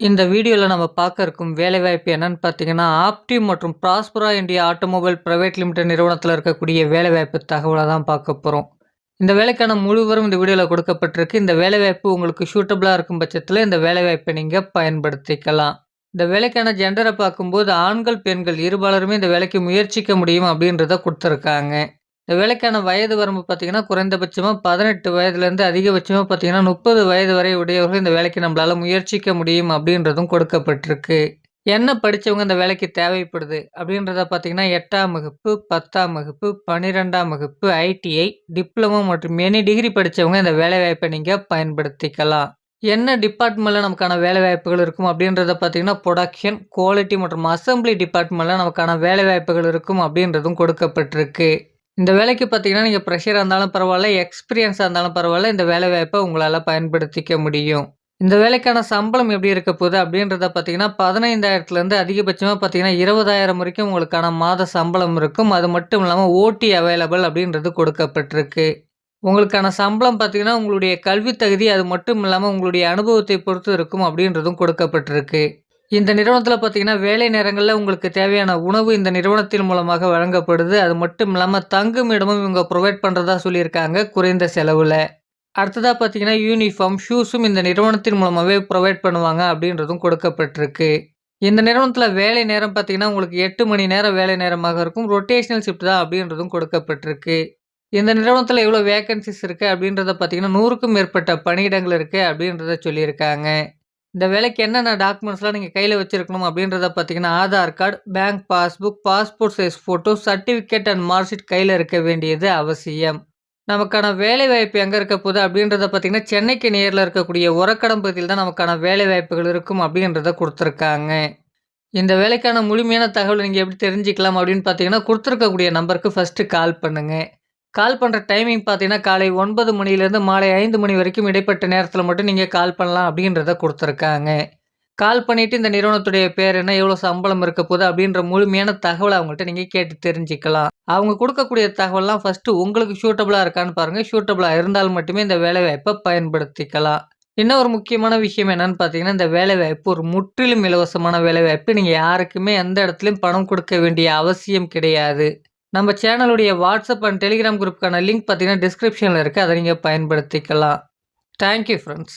இந்த வீடியோவில் நம்ம பார்க்க இருக்கும் வேலைவாய்ப்பு என்னன்னு பார்த்தீங்கன்னா ஆப்டி மற்றும் Prospira India automobile private limited நிறுவனத்தில் இருக்கக்கூடிய வேலைவாய்ப்பு தகவலை தான் பார்க்க போகிறோம் இந்த வேலைக்கான முழுவரும் இந்த வீடியோவில் கொடுக்கப்பட்டிருக்கு. இந்த வேலைவாய்ப்பு உங்களுக்கு சூட்டபிளாக இருக்கும் பட்சத்தில் இந்த வேலைவாய்ப்பை நீங்கள் பயன்படுத்திக்கலாம். இந்த வேலைக்கான ஜெண்டரை பார்க்கும்போது ஆண்கள் பெண்கள் இருபாலருமே இந்த வேலைக்கு முயற்சிக்க முடியும் அப்படின்றத கொடுத்துருக்காங்க. இந்த வேலைக்கான வயது வரம்பு பார்த்தீங்கன்னா குறைந்தபட்சமாக பதினெட்டு வயதுலேருந்து அதிகபட்சமாக பார்த்தீங்கன்னா முப்பது வயது வரை உடையவர்கள் இந்த வேலைக்கு நம்மளால் முயற்சிக்க முடியும் அப்படின்றதும் கொடுக்கப்பட்டிருக்கு. என்ன படித்தவங்க இந்த வேலைக்கு தேவைப்படுது அப்படின்றத பார்த்தீங்கன்னா எட்டாம் வகுப்பு பத்தாம் வகுப்பு பன்னிரெண்டாம் வகுப்பு ஐடிஐ டிப்ளமோ மற்றும் எனி டிகிரி படித்தவங்க இந்த வேலைவாய்ப்பை நீங்கள் பயன்படுத்திக்கலாம். என்ன டிபார்ட்மெண்ட்டில் நமக்கான வேலைவாய்ப்புகள் இருக்கும் அப்படின்றத பார்த்தீங்கன்னா ப்ரொடக்ஷன் குவாலிட்டி மற்றும் அசம்பிளி டிபார்ட்மெண்ட்டில் நமக்கான வேலைவாய்ப்புகள் இருக்கும் அப்படின்றதும் கொடுக்கப்பட்டிருக்கு. இந்த வேலைக்கு பார்த்தீங்கன்னா நீங்கள் ப்ரெஷராக இருந்தாலும் பரவாயில்ல எக்ஸ்பீரியன்ஸாக இருந்தாலும் பரவாயில்ல இந்த வேலை வாய்ப்பை உங்களால் பயன்படுத்திக்க முடியும். இந்த வேலைக்கான சம்பளம் எப்படி இருக்க போகுது அப்படின்றத பார்த்தீங்கன்னா பதினைந்தாயிரத்துலேருந்து அதிகபட்சமாக பார்த்தீங்கன்னா இருபதாயிரம் வரைக்கும் உங்களுக்கான மாத சம்பளம் இருக்கும். அது மட்டும் இல்லாமல் ஓடி அவைலபிள் அப்படின்றது கொடுக்கப்பட்டிருக்கு. உங்களுக்கான சம்பளம் பார்த்தீங்கன்னா உங்களுடைய கல்வி தகுதி அது மட்டும் இல்லாமல் உங்களுடைய அனுபவத்தை பொறுத்து இருக்கும் அப்படின்றதும் கொடுக்கப்பட்டிருக்கு. இந்த நிறுவனத்தில் பார்த்தீங்கன்னா வேலை நேரங்களில் உங்களுக்கு தேவையான உணவு இந்த நிறுவனத்தின் மூலமாக வழங்கப்படுது. அது மட்டும் இல்லாமல் தங்கும் இடமும் இவங்க ப்ரொவைட் பண்ணுறதா சொல்லியிருக்காங்க குறைந்த செலவில். அடுத்ததாக பார்த்தீங்கன்னா யூனிஃபார்ம் ஷூஸும் இந்த நிறுவனத்தின் மூலமாகவே ப்ரொவைட் பண்ணுவாங்க அப்படின்றதும் கொடுக்கப்பட்டிருக்கு. இந்த நிறுவனத்தில் வேலை நேரம் பார்த்தீங்கன்னா உங்களுக்கு எட்டு மணி நேரம் வேலை நேரமாக இருக்கும். ரொட்டேஷனல் ஷிஃப்ட் தான் அப்படின்றதும் கொடுக்கப்பட்டிருக்கு. இந்த நிறுவனத்தில் எவ்வளோ வேகன்சிஸ் இருக்குது அப்படின்றத பார்த்தீங்கன்னா நூறுக்கும் மேற்பட்ட பணியிடங்கள் இருக்குது அப்படின்றத சொல்லியிருக்காங்க. இந்த வேலைக்கு என்னென்ன டாக்குமெண்ட்ஸ்லாம் நீங்கள் கையில் வச்சுருக்கணும் அப்படின்றத பார்த்தீங்கன்னா Aadhaar card bank passbook passport size photo certificate and mark sheet கையில் இருக்க வேண்டியது அவசியம். நமக்கான வேலை வாய்ப்பு எங்கே இருக்க போகுது அப்படின்றத பார்த்தீங்கன்னா சென்னைக்கு நேரில் இருக்கக்கூடிய உரக்கடம் பகுதியில் தான் நமக்கான வேலை வாய்ப்புகள் இருக்கும் அப்படின்றத கொடுத்துருக்காங்க. இந்த வேலைக்கான முழுமையான தகவல் நீங்கள் எப்படி தெரிஞ்சுக்கலாம் அப்படின்னு பார்த்தீங்கன்னா கொடுத்துருக்கக்கூடிய நம்பருக்கு ஃபஸ்ட்டு கால் பண்ணுங்கள் கால் பண்ணுற டைமிங் பார்த்தீங்கன்னா காலை ஒன்பது மணிலேருந்து மாலை ஐந்து மணி வரைக்கும் இடைப்பட்ட நேரத்தில் மட்டும் நீங்கள் கால் பண்ணலாம் அப்படின்றத கொடுத்துருக்காங்க. கால் பண்ணிவிட்டு இந்த நிறுவனத்துடைய பேர் என்ன எவ்வளோ சம்பளம் இருக்க போகுது அப்படின்ற முழுமையான தகவலை அவங்கள்ட்ட நீங்கள் கேட்டு தெரிஞ்சுக்கலாம். அவங்க கொடுக்கக்கூடிய தகவல்லாம் ஃபஸ்ட்டு உங்களுக்கு ஷூட்டபுளாக இருக்கான்னு பாருங்கள் ஷூட்டபுளாக இருந்தால் மட்டுமே இந்த வேலைவாய்ப்பை பயன்படுத்திக்கலாம். இன்னும் ஒரு முக்கியமான விஷயம் என்னன்னு பார்த்தீங்கன்னா இந்த வேலைவாய்ப்பு ஒரு முற்றிலும் இலவசமான வேலைவாய்ப்பு. நீங்கள் யாருக்குமே எந்த இடத்துலையும் பணம் கொடுக்க வேண்டிய அவசியம் கிடையாது. நம்ம சேனலுடைய வாட்ஸ்அப் அண்ட் டெலிகிராம் குரூப்புக்கான லிங்க் பார்த்தீங்கன்னா டிஸ்கிரிப்ஷனில் இருக்குது அதை நீங்கள் பயன்படுத்திக்கலாம். Thank you friends